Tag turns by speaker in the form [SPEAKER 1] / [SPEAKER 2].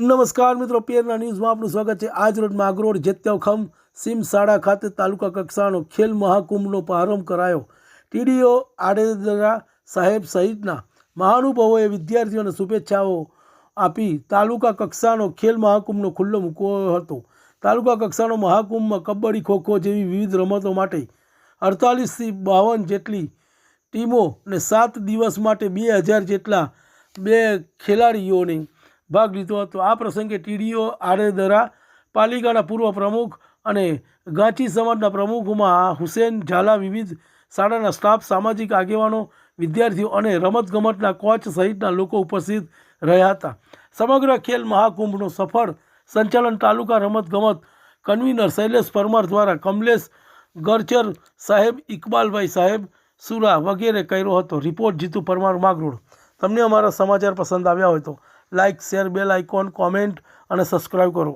[SPEAKER 1] નમસ્કાર મિત્રો પેરના ન્યૂઝમાં આપનું સ્વાગત છે. આજ રોજ માગરોડ જેત્યાખમ સીમ શાળા ખાતે તાલુકા કક્ષાનો ખેલ મહાકુંભનો પ્રારંભ કરાયો. ટીડીઓ આડેદરા સાહેબ સહિતના મહાનુભાવોએ વિદ્યાર્થીઓને શુભેચ્છાઓ આપી તાલુકા કક્ષાનો ખેલ મહાકુંભનો ખુલ્લો મૂક્યો હતો. તાલુકા કક્ષાનો મહાકુંભમાં કબડ્ડી, ખોખો જેવી વિવિધ રમતો માટે અડતાલીસથી બાવન જેટલી ટીમો ને સાત દિવસ માટે બે હજાર જેટલા બે ખેલાડીઓને ભાગ લીધો હતો. આ પ્રસંગે ટીડીઓ આડેદરા પાલિકાના પૂર્વ પ્રમુખ અને ગાંચી સમાજના પ્રમુખોમાં હુસેન ઝાલા વિવિધ શાળાના સ્ટાફ, સામાજિક આગેવાનો, વિદ્યાર્થીઓ અને રમતગમતના કોચ સહિતના લોકો ઉપસ્થિત રહ્યા હતા. સમગ્ર ખેલ મહાકુંભનું સફળ સંચાલન તાલુકા રમતગમત કન્વીનર શૈલેષ પરમાર દ્વારા કમલેશ ગરચર સાહેબ, ઇકબાલભાઈ સાહેબ, સુરા વગેરે કર્યો હતો. રિપોર્ટ જીતુ પરમાર માગરોડ તમને અમારા સમાચાર પસંદ આવ્યા હોય તો like share bell icon comment અને સબસ્ક્રાઈબ કરો.